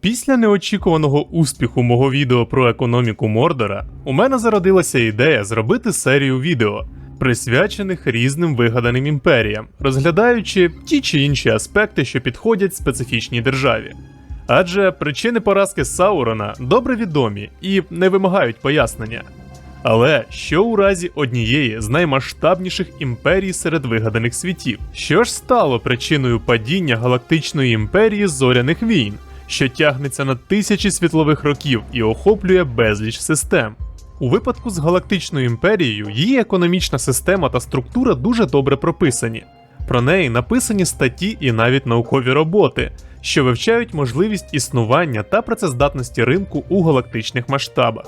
Після неочікуваного успіху мого відео про економіку Мордора, у мене зародилася ідея зробити серію відео, присвячених різним вигаданим імперіям, розглядаючи ті чи інші аспекти, що підходять специфічній державі. Адже причини поразки Саурона добре відомі і не вимагають пояснення. Але що у разі однієї з наймасштабніших імперій серед вигаданих світів? Що ж стало причиною падіння галактичної імперії зоряних війн, що тягнеться на тисячі світлових років і охоплює безліч систем? У випадку з галактичною імперією її економічна система та структура дуже добре прописані. Про неї написані статті і навіть наукові роботи, що вивчають можливість існування та працездатності ринку у галактичних масштабах.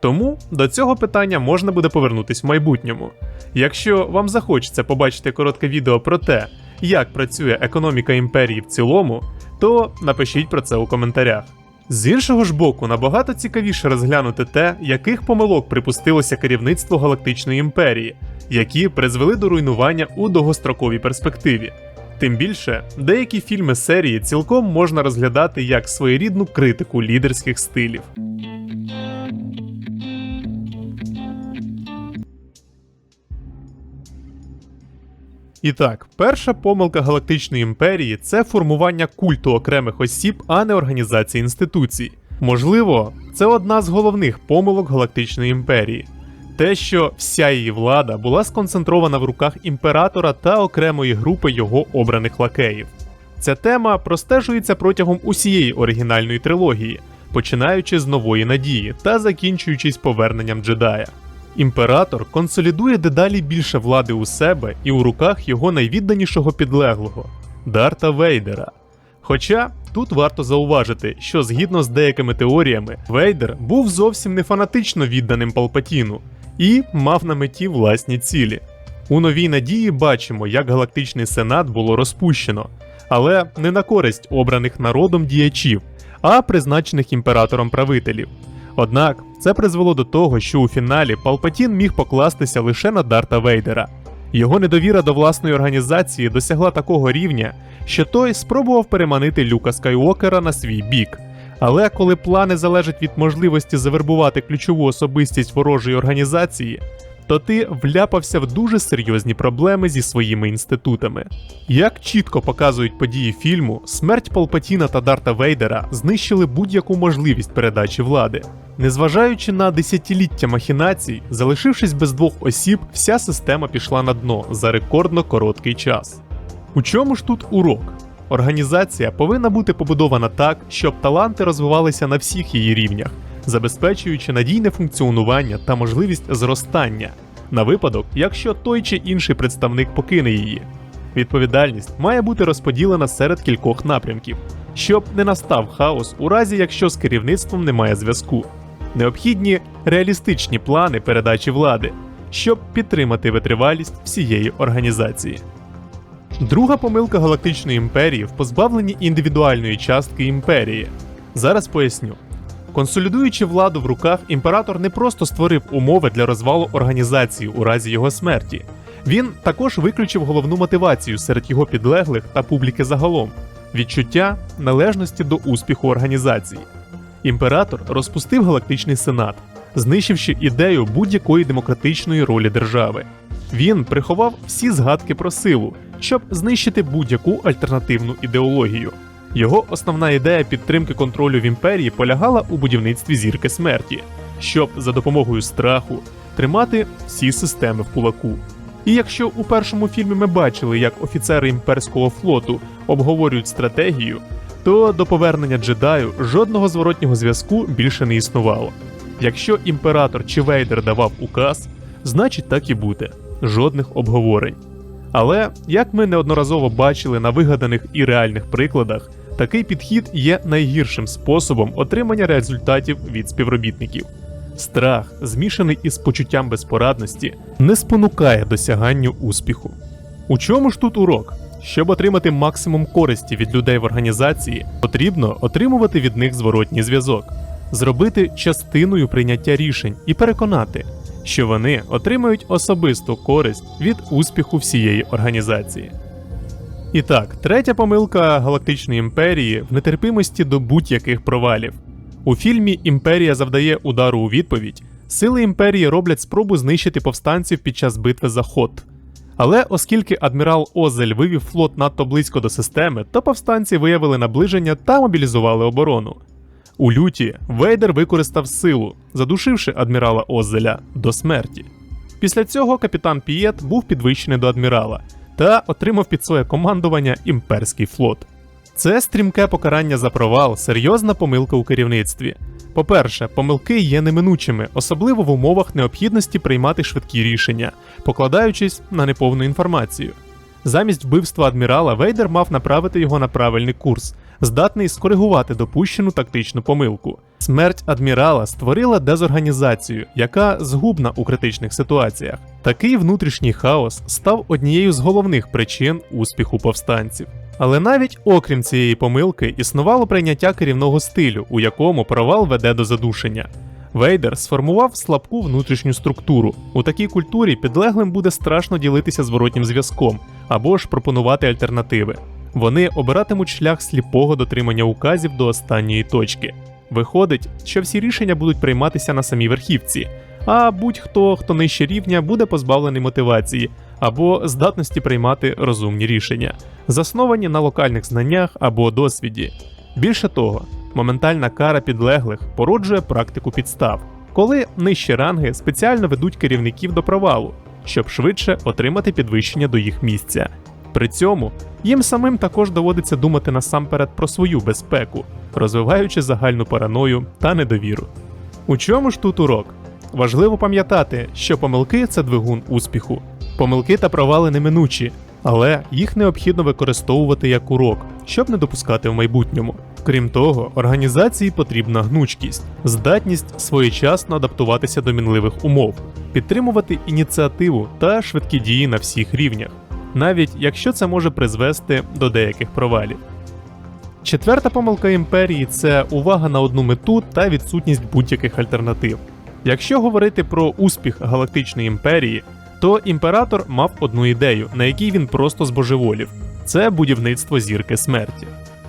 Тому до цього питання можна буде повернутись в майбутньому. Якщо вам захочеться побачити коротке відео про те, як працює економіка імперії в цілому, то напишіть про це у коментарях. З іншого ж боку, набагато цікавіше розглянути те, яких помилок припустилося керівництво Галактичної імперії, які призвели до руйнування у довгостроковій перспективі. Тим більше, деякі фільми серії цілком можна розглядати як своєрідну критику лідерських стилів. І так, перша помилка Галактичної імперії це формування культу окремих осіб, а не організації інституцій. Можливо, це одна з головних помилок Галактичної імперії. Те, що вся її влада була сконцентрована в руках імператора та окремої групи його обраних лакеїв. Ця тема простежується протягом усієї оригінальної трилогії, починаючи з нової надії та закінчуючись поверненням джедая. Імператор консолідує дедалі більше влади у себе і у руках його найвідданішого підлеглого Дарта Вейдера. Хоча тут варто зауважити, що згідно з деякими теоріями, Вейдер був зовсім не фанатично відданим Палпатіну і мав на меті власні цілі. У новій надії бачимо, як галактичний сенат було розпущено, але не на користь обраних народом діячів, а призначених імператором правителів. Однак це призвело до того, що у фіналі Палпатін міг покластися лише на Дарта Вейдера. Його недовіра до власної організації досягла такого рівня, що той спробував переманити Люка Скайуокера на свій бік. Але коли плани залежать від можливості завербувати ключову особистість ворожої організації, то ти вляпався в дуже серйозні проблеми зі своїми інститутами. Як чітко показують події фільму, смерть Палпатіна та Дарта Вейдера знищили будь-яку можливість передачі влади. Незважаючи на десятиліття махінацій, залишившись без двох осіб, вся система пішла на дно за рекордно короткий час. У чому ж тут урок? Організація повинна бути побудована так, щоб таланти розвивалися на всіх її рівнях, забезпечуючи надійне функціонування та можливість зростання на випадок, якщо той чи інший представник покине її. Відповідальність має бути розподілена серед кількох напрямків, щоб не настав хаос у разі, якщо з керівництвом немає зв'язку. Необхідні реалістичні плани передачі влади, щоб підтримати витривалість всієї організації. Друга помилка Галактичної імперії в позбавленні індивідуальної частки імперії. Зараз поясню. Консолідуючи владу в руках, імператор не просто створив умови для розвалу організації у разі його смерті. Він також виключив головну мотивацію серед його підлеглих та публіки загалом відчуття належності до успіху організації. Імператор розпустив галактичний сенат, знищивши ідею будь-якої демократичної ролі держави. Він приховав всі згадки про силу, щоб знищити будь-яку альтернативну ідеологію. Його основна ідея підтримки контролю в імперії полягала у будівництві зірки смерті, щоб за допомогою страху тримати всі системи в кулаку. І якщо у першому фільмі ми бачили, як офіцери імперського флоту обговорюють стратегію, то до повернення джедаю жодного зворотнього зв'язку більше не існувало. Якщо імператор чи Вейдер давав указ, значить так і буде, жодних обговорень. Але, як ми неодноразово бачили на вигаданих і реальних прикладах, такий підхід є найгіршим способом отримання результатів від співробітників. Страх, змішаний із почуттям безпорадності, не спонукає досяганню успіху. У чому ж тут урок? Щоб отримати максимум користі від людей в організації, потрібно отримувати від них зворотній зв'язок, зробити частиною прийняття рішень і переконати, що вони отримають особисту користь від успіху всієї організації. І так, третя помилка Галактичної імперії в нетерпимості до будь-яких провалів. У фільмі Імперія завдає удару у відповідь. Сили імперії роблять спробу знищити повстанців під час битви за ход. Але оскільки адмірал Озель вивів флот надто близько до системи, то повстанці виявили наближення та мобілізували оборону. У люті Вейдер використав силу, задушивши адмірала Озеля до смерті. Після цього капітан Пієт був підвищений до адмірала та отримав під своє командування імперський флот. Це стрімке покарання за провал, серйозна помилка у керівництві. По-перше, помилки є неминучими, особливо в умовах необхідності приймати швидкі рішення, покладаючись на неповну інформацію. Замість вбивства адмірала Вейдер мав направити його на правильний курс, здатний скоригувати допущену тактичну помилку. Смерть адмірала створила дезорганізацію, яка згубна у критичних ситуаціях. Такий внутрішній хаос став однією з головних причин успіху повстанців. Але навіть окрім цієї помилки існувало прийняття керівного стилю, у якому провал веде до задушення. Вейдер сформував слабку внутрішню структуру. У такій культурі підлеглим буде страшно ділитися зворотнім зв'язком або ж пропонувати альтернативи. Вони обиратимуть шлях сліпого дотримання указів до останньої точки. Виходить, що всі рішення будуть прийматися на самій верхівці, а будь-хто, хто нижче рівня, буде позбавлений мотивації або здатності приймати розумні рішення, засновані на локальних знаннях або досвіді. Більше того, моментальна кара підлеглих породжує практику підстав, коли нижчі ранги спеціально ведуть керівників до провалу, щоб швидше отримати підвищення до їх місця. При цьому їм самим також доводиться думати насамперед про свою безпеку, розвиваючи загальну параною та недовіру. У чому ж тут урок? Важливо пам'ятати, що помилки це двигун успіху. Помилки та провали неминучі, але їх необхідно використовувати як урок, щоб не допускати в майбутньому. Крім того, організації потрібна гнучкість, здатність своєчасно адаптуватися до мінливих умов, підтримувати ініціативу та швидкі дії на всіх рівнях, навіть якщо це може призвести до деяких провалів. Четверта помилка імперії це увага на одну мету та відсутність будь-яких альтернатив. Якщо говорити про успіх галактичної імперії, то імператор мав одну ідею, на якій він просто збожеволів це будівництво зірки смерті.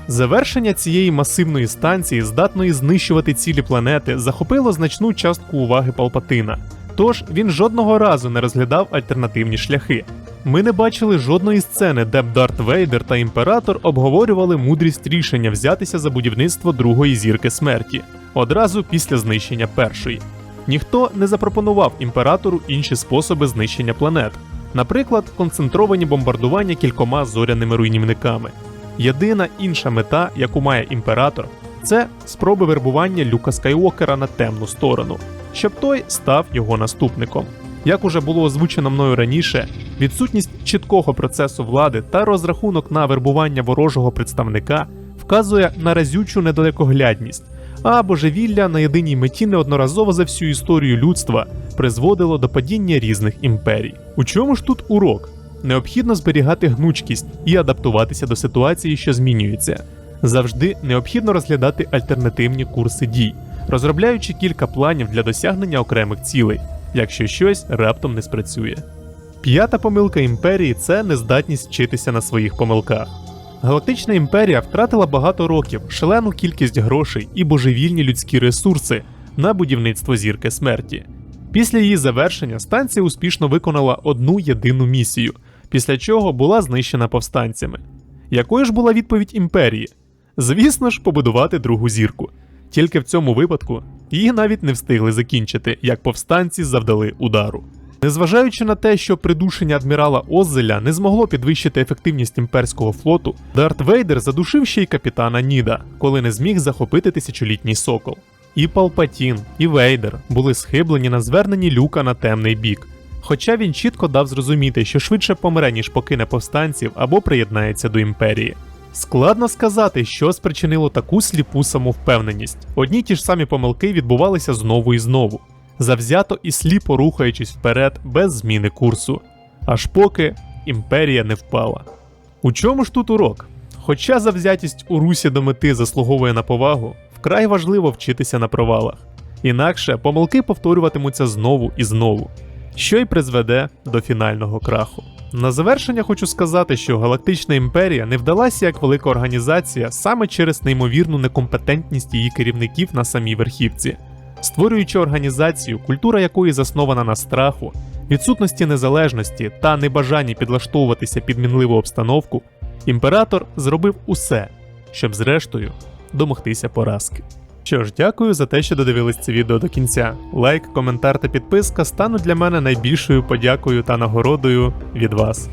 Завершення цієї масивної станції, здатної знищувати цілі планети, захопило значну частку уваги Палпатина. Тож він жодного разу не розглядав альтернативні шляхи. Ми не бачили жодної сцени, де б Дарт Вейдер та імператор обговорювали мудрість рішення взятися за будівництво другої зірки смерті одразу після знищення першої. Ніхто не запропонував імператору інші способи знищення планет, наприклад, концентровані бомбардування кількома зоряними руйнівниками. Єдина інша мета, яку має імператор, це спроби вербування Люка Скайуокера на темну сторону, щоб той став його наступником. Як уже було озвучено мною раніше, відсутність чіткого процесу влади та розрахунок на вербування ворожого представника вказує на разючу недалекоглядність, а божевілля на єдиній меті неодноразово за всю історію людства призводило до падіння різних імперій. У чому ж тут урок? Необхідно зберігати гнучкість і адаптуватися до ситуації, що змінюється. Завжди необхідно розглядати альтернативні курси дій, розробляючи кілька планів для досягнення окремих цілей, якщо щось раптом не спрацює. П'ята помилка імперії це нездатність вчитися на своїх помилках. Галактична імперія втратила багато років, шалену кількість грошей і божевільні людські ресурси на будівництво зірки смерті. Після її завершення станція успішно виконала одну єдину місію, після чого була знищена повстанцями. Якою ж була відповідь імперії? Звісно ж, побудувати другу зірку. Тільки в цьому випадку її навіть не встигли закінчити, як повстанці завдали удару. Незважаючи на те, що придушення адмірала Оззеля не змогло підвищити ефективність імперського флоту, Дарт Вейдер задушив ще й капітана Ніда, коли не зміг захопити тисячолітній сокол. І Палпатін, і Вейдер були схиблені на зверненні люка на темний бік. Хоча він чітко дав зрозуміти, що швидше помре, ніж покине повстанців або приєднається до імперії. Складно сказати, що спричинило таку сліпу самовпевненість. Одні ті ж самі помилки відбувалися знову і знову, завзято і сліпо рухаючись вперед без зміни курсу, аж поки імперія не впала. У чому ж тут урок? Хоча завзятість у русі до мети заслуговує на повагу, вкрай важливо вчитися на провалах. Інакше помилки повторюватимуться знову і знову, що й призведе до фінального краху. На завершення хочу сказати, що Галактична імперія не вдалася як велика організація саме через неймовірну некомпетентність її керівників на самій верхівці. Створюючи організацію, культура якої заснована на страху, відсутності незалежності та небажанні підлаштовуватися під мінливу обстановку, імператор зробив усе, щоб зрештою домогтися поразки. Що ж, дякую за те, що додивились це відео до кінця. Лайк, коментар та підписка стануть для мене найбільшою подякою та нагородою від вас.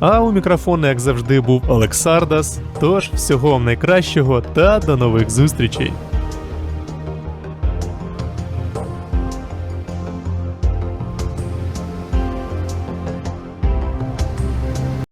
А у мікрофону, як завжди, був Олексардас. Тож всього вам найкращого та до нових зустрічей!